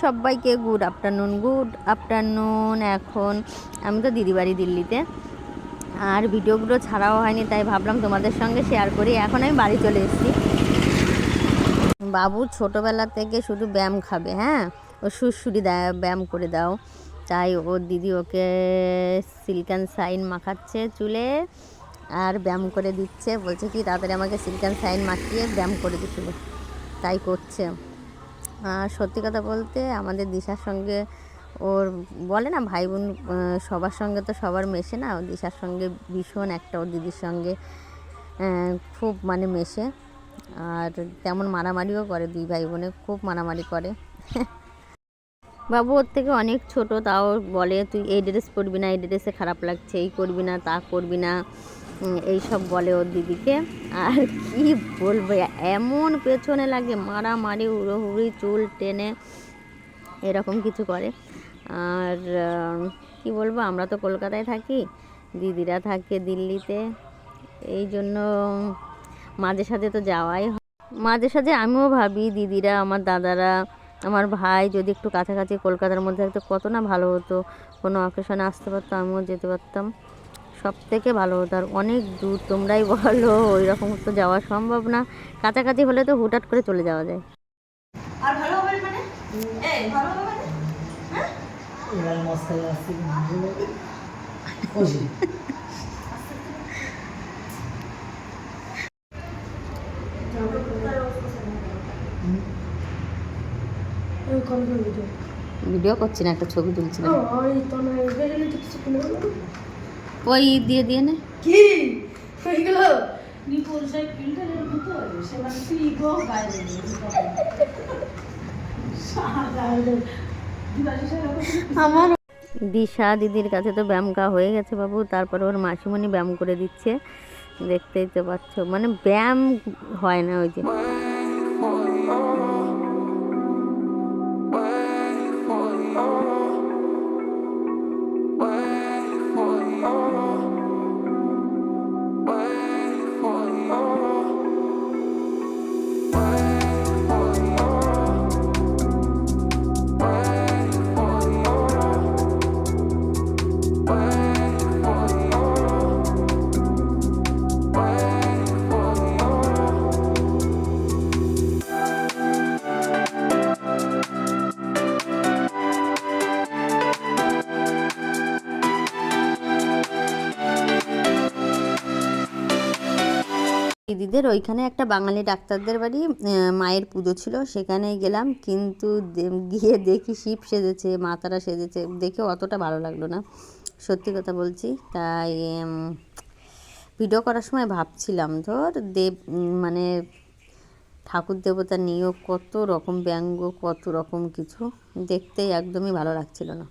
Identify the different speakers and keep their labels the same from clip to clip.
Speaker 1: সবাইকে good afternoon good afternoon এখন আমি তো দিদি বাড়ি দিল্লিতে। আর ভিডিওগুলো ছাড়াও হয়নি, তাই ভাবলাম তোমাদের সঙ্গে শেয়ার করি। এখন আমি বাড়ি চলে এসেছি। বাবু ছোটোবেলা থেকে শুধু ব্যায়াম খাবে হ্যাঁ? ও সুরসুরি দেয় ব্যায়াম করে দাও। তাই ওর দিদি ওকে সিল্কান সাইন মাখাচ্ছে চুলে। আর ব্যায়াম করে দিচ্ছে। বলছে কি, তাড়াতাড়ি আমাকে সিল্কান সাইন মাখিয়ে ব্যায়াম করে দিচ্ছিল তাই করছে। আর সত্যি কথা বলতে আমাদের দিশার সঙ্গে ওর বলে না ভাই বোন সবার সঙ্গে তো সবার মেশে না ওর দিশার সঙ্গে ভীষণ একটা ওর দিদির সঙ্গে খুব মানে মেশে। আর তেমন মারামারিও করে দুই ভাই বোনে খুব মারামারি করে। বাবু ওর থেকে অনেক ছোট, তাও বলে, তুই এই ড্রেস পরবি না, এই ড্রেসে খারাপ লাগছে, এই করবি না, তা করবি না। এই সব বলে ওর দিদিকে। আর কি বলব, এমন পেছনে লাগে, মারামারি উড়োহুড়ি চুল টেনে এরকম কিছু করে। আর কি বলব, আমরা তো কলকাতায় থাকি, দিদিরা থাকে দিল্লিতে। এই জন্য মাঝে সাঝে তো যাওয়াই হয়। মাঝে সাঝে আমিও ভাবি, দিদিরা, আমার দাদারা, আমার ভাই যদি একটু কাছাকাছি কলকাতার মধ্যে থাকতো, কত না ভালো হতো। কোনো অকেশনে আসতে পারতো, আমিও যেতে পারতাম। সব থেকে ভালো। হতো আর অনেক দূর তোমরাই বলো ওই রকম তো যাওয়া সম্ভব না। কাছাকাছি হলে তো হুটহাট করে চলে যাওয়া যায়।
Speaker 2: আর ভালো হবে মানে? এই ভালো হবে মানে? হ্যাঁ?
Speaker 3: এবার মশলা আছে। ওজি ভিডিও
Speaker 1: করছি না একটা ছবি তুলছি। না?
Speaker 3: ওই
Speaker 1: দিয়ে দিয়ে নে।
Speaker 3: কি? ওইগুলো
Speaker 2: নিপুল সেই ফিল্টারের ভিতর সেখানে তুই গো বাইরে
Speaker 1: আমার দিশা দিদির কাছে তো ব্যায়াম কা হয়ে গেছে বাবু তারপরে ওর মাসিমণি ব্যায়াম করে দিচ্ছে। দেখতেই তো পাচ্ছ মানে ব্যায়াম হয় না ওই যে। দিদিদের ওইখানে একটা বাঙালি ডাক্তারদের বাড়ি মায়ের পুজো ছিল সেখানে গেলাম। কিন্তু গিয়ে দেখি শিব সেজেছে, মাতারা সেজেছে, দেখে অতটা ভালো লাগল না। সত্যি কথা বলছি, তাই ভিডিও করার সময় ভাবছিলাম, ধর দেব মানে ঠাকুর দেবতা নিয়েও কত রকম ব্যঙ্গ, কত রকম কিছু দেখতে একদমই ভালো লাগছিল না।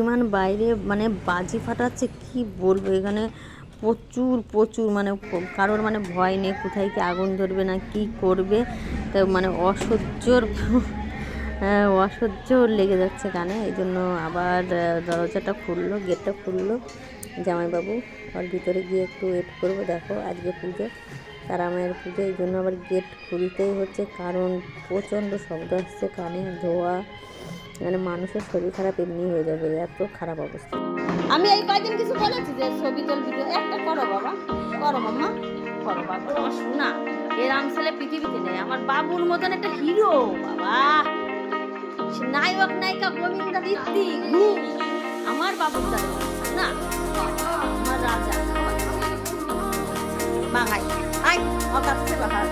Speaker 1: পরিমাণ বাইরে মানে বাজি ফাটাচ্ছে কি বলব? এখানে প্রচুর প্রচুর মানে কারোর মানে ভয় নেই কোথায় কি আগুন ধরবে না কি করবে? তা মানে অসহ্যর হ্যাঁ, অসহ্য লেগে যাচ্ছে কানে এই জন্য আবার দরজাটা খুললো গেটটা খুললো। জামাইবাবু ওর ভিতরে গিয়ে একটু ওয়েট করব দেখো আজকে পুজো। তারা মায়ের পুজো এই জন্য আবার গেট খুলতেই হচ্ছে কারণ প্রচণ্ড শব্দ আসছে কানে ধোয়া। মানে মানুষের শরীর খারাপ এমনি হয়ে যাবে এত খারাপ অবস্থা। আমি এই কয়দিন কিছু বলেছি যে ছবি তোল ভিডিও একটা করো বাবা, করো মাম্মা, করো বাবা আমার শোনা এরাম ছেলে পৃথিবীতে নেই, আমার বাবুর মতন একটা হিরো বাবা। নায়ক, নায়িকা, গোবিন্দা, ঋত্বিক আমার বাবুর দাদা, না, আমার রাজা বাঙাই আই অকাচ্ছে বাহার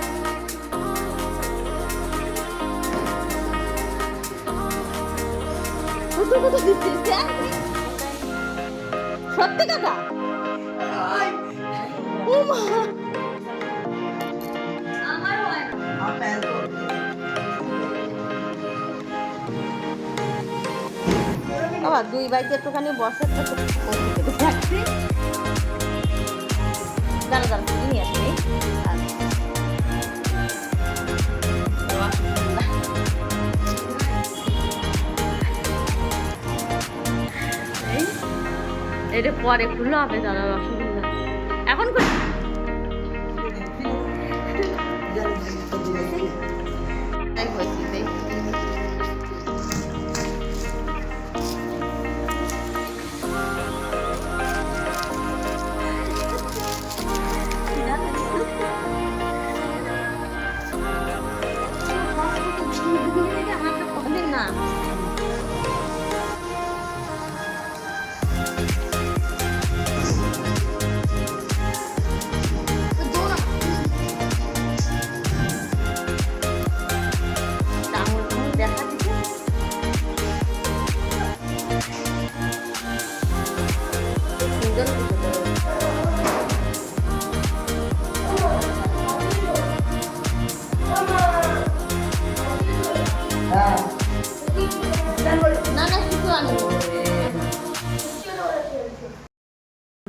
Speaker 1: কত দিচ্ছিস দেখ সত্যি কথা? ও মা বাবা দুই বাইকে একটুখানি বসে তো দাঁড়া দাঁড়া তুমি নিয়ে আসবে এটা পরে খুললে হবে দাদা রসগোল্লা এখন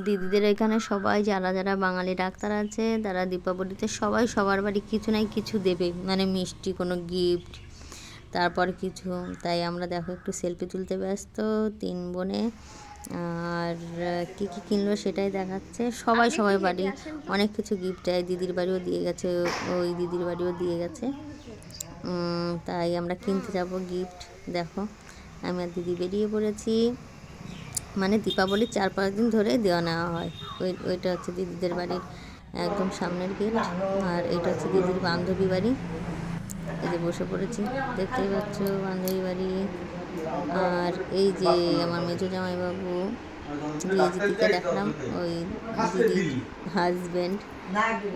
Speaker 1: দিদিদের এখানে সবাই যারা যারা বাঙালি ডাক্তার আছে তারা দীপাবলিতে সবাই সবার বাড়ি কিছু নাই কিছু দেবে। মানে মিষ্টি কোনো গিফট তারপর কিছু। তাই আমরা দেখো একটু সেলফি তুলতে ব্যস্ত তিন বোনে। আর কি কি কিনলো সেটাই দেখাচ্ছে। সবাই সবাই বাড়ি অনেক কিছু গিফট দেয়। দিদির বাড়িও দিয়ে গেছে ওই দিদির বাড়িও দিয়ে গেছে। তাই আমরা কিনতে যাব গিফট দেখো আমি আর দিদি বেরিয়ে পড়েছি। মানে দীপাবলির চার পাঁচ দিন ধরে দেওয়া নেওয়া হয়। ওই, ওইটা হচ্ছে দিদিদের বাড়ির একদম সামনের গেট। আর এটা হচ্ছে দিদির বান্ধবী বাড়ি। এই যে বসে পড়েছি, দেখতেই পাচ্ছ বান্ধবী বাড়ি। আর এই যে আমার মেজো জামাইবাবু দিদিকে দেখলাম, ওই দিদির হাজব্যান্ড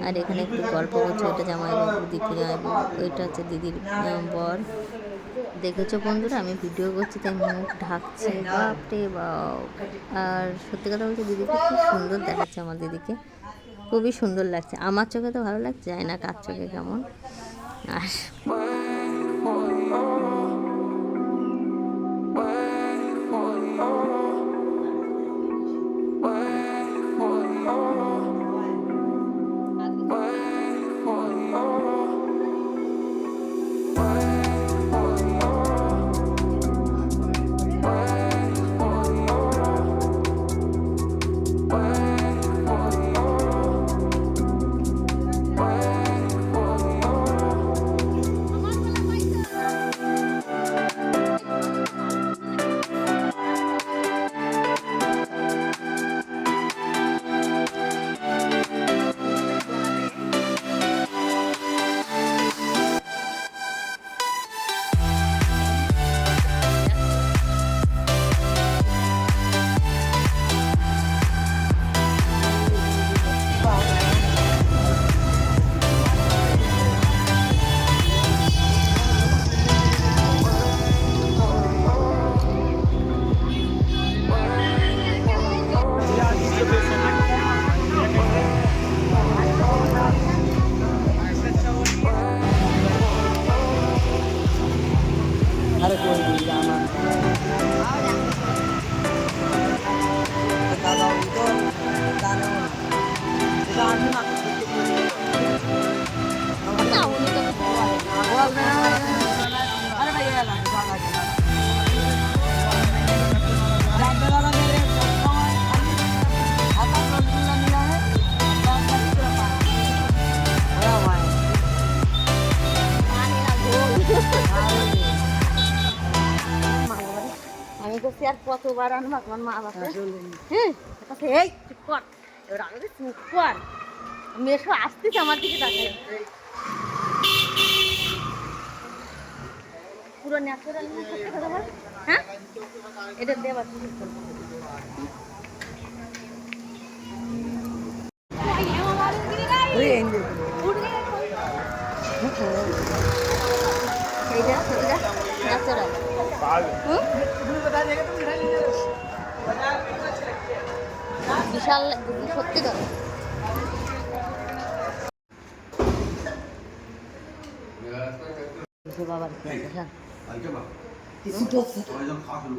Speaker 1: আর এখানে একটু গল্প করছে, ওইটা জামাইবাবু দীপি জামাইবাবু, ওইটা হচ্ছে দিদির বর। দেখেছ বন্ধুরা, আমি ভিডিও করছি, তাই মুখ ঢাকছে, বাপরে বাপ। আর সত্যি কথা বলতে দিদিকে খুব সুন্দর দেখাচ্ছে আমার দিদিকে। খুবই সুন্দর লাগছে। আমার চোখে তো ভালো লাগছে যায় না কার চোখে কেমন। আর
Speaker 3: lamang. Pagkakaw dito, sana mo. Diba kami makikita mo nito? Ang tao
Speaker 1: nito. Huwag na বলছি আর কতবার আনবা? তোমার মা বাবা হ্যাঁ? এই চুপ কর। এবার আমি বলছি, চুপ কর। মেশো আসতেছে আমার দিকে তাকাই পুরো ন্যাচারাল সত্যি কথা বল হ্যাঁ? এটা দেবার এইটা ন্যাচারাল বিশাল সত্যি কথা বাবার কি আছে হ্যাঁ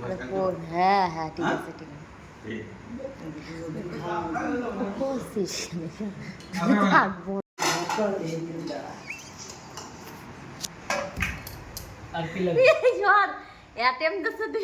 Speaker 1: আরে কোন হ্যাঁ হ্যাঁ ঠিক আছে ঠিক আছে। বলছিস থাকব
Speaker 3: আর কি লাগে
Speaker 1: ঝড় অ্যাটেম্প করছে তুই